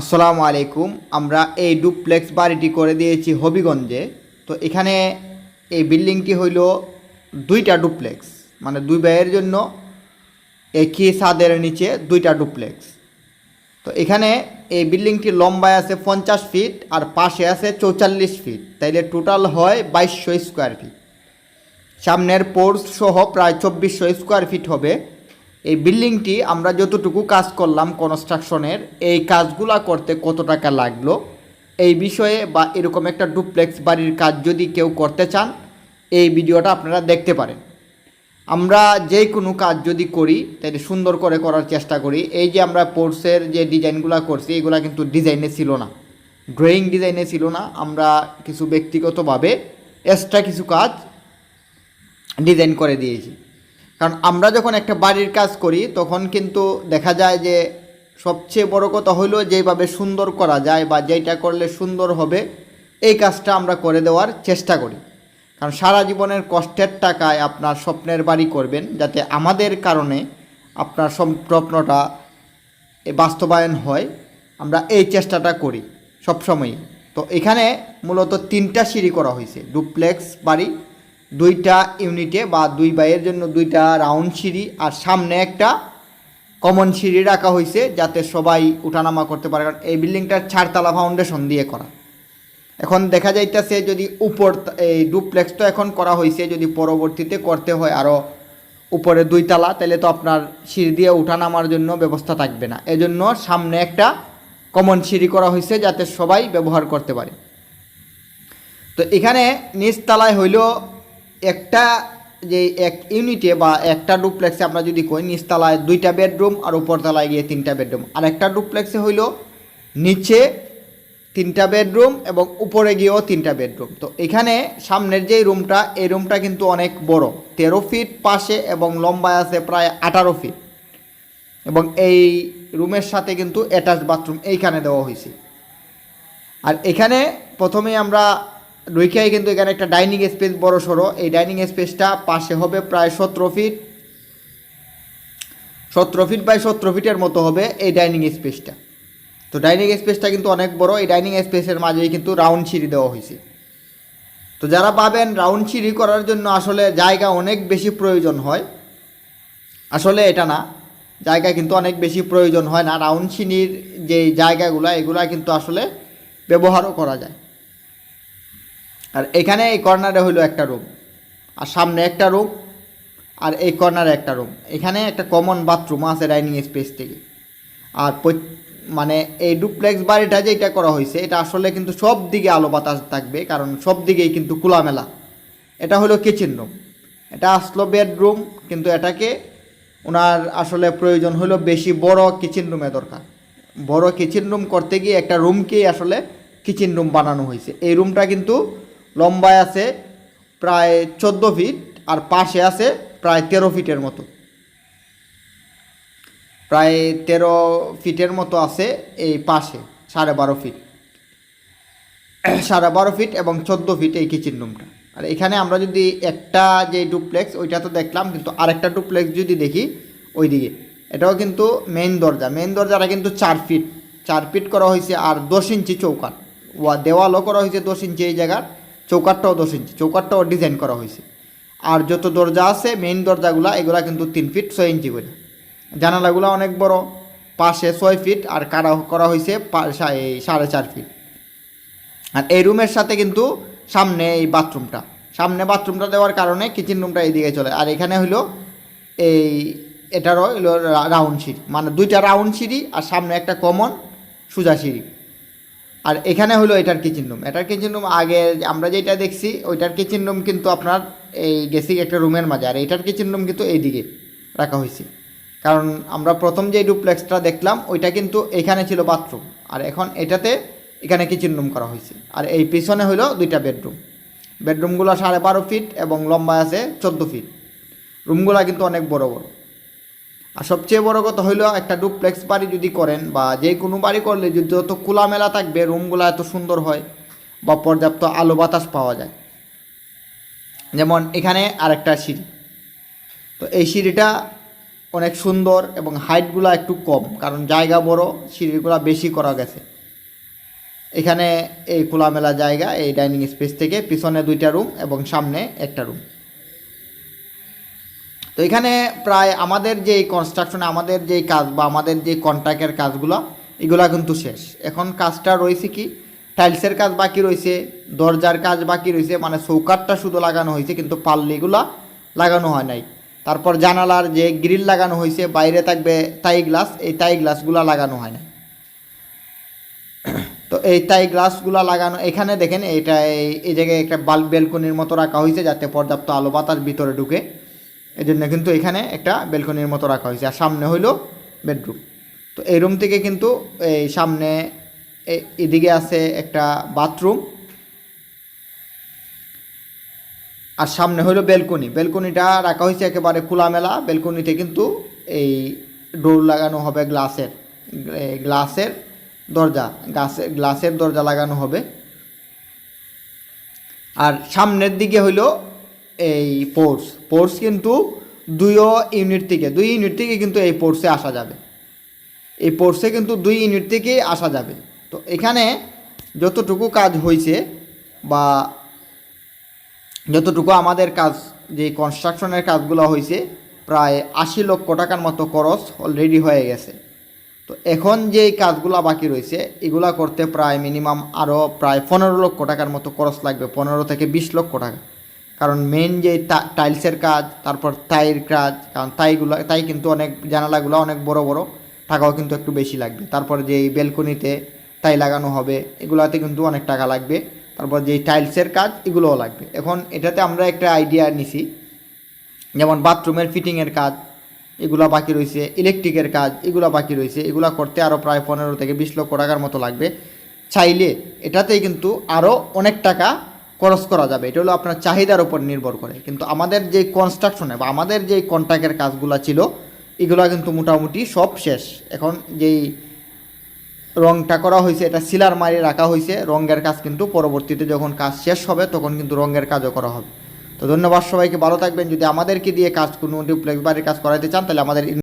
আসসালামু আলাইকুম। আমরা এই ডুপ্লেক্স বাড়িটি করে দিয়েছি হবিগঞ্জে। তো এখানে এই বিল্ডিংটি হইল দুইটা ডুপ্লেক্স। মানে দুই ব্যয়ের জন্য একই ছাদের নিচে দুইটা ডুপ্লেক্স। তো এখানে এই বিল্ডিংটি লম্বায় আছে পঞ্চাশ ফিট আর পাশে আছে চৌচল্লিশ ফিট। তাইলে টোটাল হয় বাইশশো স্কোয়ার ফিট। সামনের পোর্স সহ প্রায় চব্বিশশো স্কোয়ার ফিট হবে। এই বিল্ডিংটি আমরা যতটুকু কাজ করলাম কনস্ট্রাকশনের এই কাজগুলা করতে কত টাকা লাগল? এই বিষয়ে বা এরকম একটা ডুপ্লেক্স বাড়ির কাজ যদি কেউ করতে চান, এই ভিডিওটা আপনারা দেখতে পারেন। আমরা যে কোনো কাজ যদি করি, তাহলে সুন্দর করে করার চেষ্টা করি। এই যে আমরা পোর্সের যে ডিজাইনগুলো করছি, এগুলা কিন্তু ডিজাইনে ছিল না। ড্রয়িং ডিজাইনে ছিল না। আমরা কিছু ব্যক্তিগতভাবে এক্সট্রা কিছু কাজ ডিজাইন করে দিয়েছি। কারণ আমরা যখন একটা বাড়ির কাজ করি, তখন কিন্তু দেখা যায় যে সবচেয়ে বড় কথা হলো যেভাবে সুন্দর করা যায় বা যেটা করলে সুন্দর হবে, এই কাজটা আমরা করে দেওয়ার চেষ্টা করি। কারণ সারা জীবনের কষ্টের টাকায় আপনার স্বপ্নের বাড়ি করবেন, যাতে আমাদের কারণে আপনার স্বপ্নটা বাস্তবায়ন হয়, আমরা এই চেষ্টাটা করি সবসময়ই। তো এখানে মূলত তিনটা সিঁড়ি করা হয়েছে, ডুপ্লেক্স বাড়ি দুইটা ইউনিটে বা দুই বাইয়ের জন্য দুইটা রাউন্ড সিঁড়ি আর সামনে একটা কমন সিঁড়ি রাখা হয়েছে যাতে সবাই উঠানামা করতে পারে। কারণ এই বিল্ডিংটার চারতলা ফাউন্ডেশন দিয়ে করা। এখন দেখা যাইতেছে যদি উপর এই ডুপ্লেক্স তো এখন করা হয়েছে যদি পরবর্তীতে করতে হয় আরও উপরে দুই তালা তাহলে তো আপনার সিঁড়ি দিয়ে উঠানামার জন্য ব্যবস্থা থাকবে না। এজন্য সামনে একটা কমন সিঁড়ি করা হয়েছে যাতে সবাই ব্যবহার করতে পারে। তো এখানে নিচতলায় হইল একটা যে এক ইউনিটে বা একটা ডুপ্লেক্সে আমরা যদি কই, নিচতলায় দুইটা বেডরুম আর উপরতলায় গিয়ে তিনটা বেডরুম। আর একটা ডুপ্লেক্সে হইল নিচে তিনটা বেডরুম এবং উপরে গিয়েও তিনটা বেডরুম। তো এখানে সামনের যেই রুমটা, এই রুমটা কিন্তু অনেক বড়, তেরো ফিট পাশে এবং লম্বায় আছে প্রায় আঠারো ফিট। এবং এই রুমের সাথে কিন্তু অ্যাটাচ বাথরুম এইখানে দেওয়া হয়েছে আর এখানে প্রথমেই আমরা রুইখাই কিন্তু এখানে একটা ডাইনিং স্পেস বড় সড়ো। এই ডাইনিং স্পেসটা পাশে হবে প্রায় সতেরো ফিট। সতেরো ফিট বাই সতেরো ফিটের মতো হবে এই ডাইনিং স্পেসটা। তো ডাইনিং স্পেসটা কিন্তু অনেক বড়। এই ডাইনিং স্পেসের মাঝেই কিন্তু রাউন্ড সিঁড়ি দেওয়া হয়েছে। তো যারা পাবেন রাউন্ড সিঁড়ি করার জন্য আসলে জায়গা অনেক বেশি প্রয়োজন হয়। আসলে এটা না। জায়গা কিন্তু অনেক বেশি প্রয়োজন হয় না। রাউন্ড সিঁড়ির যে জায়গাগুলো, এগুলা কিন্তু আসলে ব্যবহারও করা যায়। আর এখানে এই কর্নারে হলো একটা রুম। আর সামনে একটা রুম, আর এই কর্নারে একটা রুম। এখানে একটা কমন বাথরুম আছে ডাইনিং স্পেস থেকে। আর মানে এই ডুপ্লেক্স বাড়িটা যেটা করা হয়েছে এটা আসলে কিন্তু সব দিকে আলো বাতাস থাকবে, কারণ সব দিকেই কিন্তু খোলামেলা। এটা হলো কিচেন রুম এটা আসলো বেডরুম কিন্তু এটাকে ওনার আসলে প্রয়োজন হলো বেশি বড় কিচেন রুমে দরকার। বড় কিচেন রুম করতে গিয়ে একটা রুমকেই আসলে কিচেন রুম বানানো হয়েছে এই রুমটা কিন্তু লম্বায় আছে প্রায় চোদ্দ ফিট আর পাশে আছে প্রায় তেরো ফিটের মতো। প্রায় তেরো ফিটের মতো আছে এই পাশে, সাড়ে বারো ফিট। সাড়ে বারো ফিট এবং চোদ্দ ফিট এই কিচেন রুমটা আর এখানে আমরা যদি একটা যে ডুপ্লেক্স ওইটা তো দেখলাম, কিন্তু আরেকটা ডুপ্লেক্স যদি দেখি, ওইদিকে। এটাও কিন্তু মেইন দরজা। মেইন দরজাটা কিন্তু চার ফিট। চার ফিট করা হয়েছে আর দশ ইঞ্চি চৌকাট ওয়া দেওয়ালও করা হয়েছে দশ ইঞ্চি এই জায়গার। চৌকাটটাও দশ ইঞ্চি চৌকাটটাও ডিজাইন করা হয়েছে। আর যত দরজা আছে মেইন দরজাগুলা, এগুলা কিন্তু তিন ফিট ছয় ইঞ্চি করে। জানালাগুলো অনেক বড়, পাশে ছয় ফিট আর কারা করা হয়েছে সাড়ে চার ফিট আর এই রুমের সাথে কিন্তু সামনে এই বাথরুমটা। সামনে বাথরুমটা দেওয়ার কারণে কিচেন রুমটা এইদিকে চলে। আর এখানে হইল এই, এটারও হইল রাউন্ড সিঁড়ি। মানে দুইটা রাউন্ড সিঁড়ি আর সামনে একটা কমন সোজা সিঁড়ি। আর এখানে হলো এটার কিচেন রুম এটার কিচেন রুম আগে আমরা যেটা দেখছি, ওইটার কিচেন রুম কিন্তু আপনার এই গেছি একটা রুমের মাঝে। আর এটার কিচেন রুম কিন্তু এইদিকে রাখা হয়েছে। কারণ আমরা প্রথম যে ডুপ্লেক্সটা দেখলাম, ওইটা কিন্তু এখানে ছিল বাথরুম আর এখন এটাতে এখানে কিচেন রুম করা হয়েছে। আর এই পিছনে হলো দুইটা বেডরুম বেডরুমগুলো সাড়ে বারো ফিট এবং লম্বা আছে চোদ্দ ফিট রুমগুলো কিন্তু অনেক বড় বড়। আর সবচেয়ে বড় কথা হইল, একটা ডুপ্লেক্স বাড়ি যদি করেন বা যে কোনো বাড়ি করলে যদি যত খোলামেলা থাকবে রুমগুলো এত সুন্দর হয় বা পর্যাপ্ত আলো বাতাস পাওয়া যায়। যেমন এখানে আরেকটা সিঁড়ি। তো এই সিঁড়িটা অনেক সুন্দর এবং হাইটগুলো একটু কম, কারণ জায়গা বড়, সিঁড়িগুলো বেশি করা গেছে। এখানে এই খোলামেলা জায়গা, এই ডাইনিং স্পেস থেকে পিছনে দুইটা রুম এবং সামনে একটা রুম তো এখানে প্রায় আমাদের যে কনস্ট্রাকশন আমাদের যে কাজ বা আমাদের যে কন্ট্রাক্টের কাজগুলো, এগুলা কিন্তু শেষ। এখন কাজটা রয়েছে কি? টাইলসের কাজ বাকি রয়েছে, দরজার কাজ বাকি রয়েছে মানে চৌকাটটা শুধু লাগানো হয়েছে, কিন্তু পাল্লিগুলা লাগানো হয় নাই। তারপর জানালার যে গ্রিল লাগানো হয়েছে, বাইরে থাকবে তাই গ্লাস এই তাই গ্লাসগুলা লাগানো হয় না তো এই তাই গ্লাসগুলো লাগানো, এখানে দেখেন, এটা এই- এই জায়গায় একটা বাল্ব বেলকনির মতো রাখা হয়েছে, যাতে পর্যাপ্ত আলো বাতাস ভিতরে ঢুকে। এই জন্য কিন্তু এখানে একটা বেলকনির মতো রাখা হয়েছে। আর সামনে হইল বেডরুম। তো এই রুম থেকে কিন্তু এই সামনে এদিকে আছে একটা বাথরুম। আর সামনে হইল বেলকনি। বেলকনিটা রাখা হয়েছে একেবারে খোলামেলা। বেলকনিতে কিন্তু এই ডোর লাগানো হবে গ্লাসের। গ্লাসের দরজা। গ্লাসের গ্লাসের দরজা লাগানো হবে। আর সামনের দিকে হইল এই পোর্স পোর্স কিন্তু দুইও ইউনিট থেকে, দুই ইউনিট থেকে কিন্তু এই পোর্সে আসা যাবে। এই পোর্সে কিন্তু দুই ইউনিট থেকেই আসা যাবে। তো এখানে যতটুকু কাজ হয়েছে বা যতটুকু আমাদের কাজ, যে কনস্ট্রাকশনের কাজগুলো হয়েছে, প্রায় আশি লক্ষ টাকার মতো খরচ অলরেডি হয়ে গেছে। তো এখন যে কাজগুলো বাকি রয়েছে, এগুলা করতে প্রায় মিনিমাম আরও প্রায় পনেরো লক্ষ টাকার মতো খরচ লাগবে, পনেরো থেকে বিশ লক্ষ টাকা। কারণ মেন যে টাইলসের কাজ, তারপর তাইয়ের কাজ, কারণ তাইগুলো, তাই কিন্তু অনেক, জানালাগুলো অনেক বড় বড়, টাকাও কিন্তু একটু বেশি লাগবে। তারপর যে এই বেলকনিতে তাই লাগানো হবে, এগুলাতে কিন্তু অনেক টাকা লাগবে। তারপর যে টাইলসের কাজ, এগুলোও লাগবে। এখন এটাতে আমরা একটা আইডিয়া নিছি, যেমন বাথরুমের ফিটিংয়ের কাজ, এগুলো বাকি রয়েছে ইলেকট্রিকের কাজ, এগুলো বাকি রয়েছে এগুলো করতে আরও প্রায় পনেরো থেকে বিশ লক্ষ টাকার মতো লাগবে। চাইলে এটাতেই কিন্তু আরও অনেক টাকা খরচ করা যাবে, এটা হলো আপনার চাহিদার উপর নির্ভর করে। কিন্তু আমাদের যে কনস্ট্রাকশনে বা আমাদের যে কন্ট্রাক্টের কাজগুলো ছিল, এগুলো কিন্তু মোটামুটি সব শেষ। এখন যেই রংটা করা হয়েছে, এটা সিলার মারি রাখা হয়েছে, রঙের কাজ কিন্তু পরবর্তীতে যখন কাজ শেষ হবে, তখন কিন্তু রঙের কাজও করা হবে। তো ধন্যবাদ সবাইকে, ভালো থাকবেন। যদি আমাদেরকে দিয়ে কাজ কোনো ডুপ্লেক্স বাড়ির কাজ করাইতে চান, তাহলে আমাদের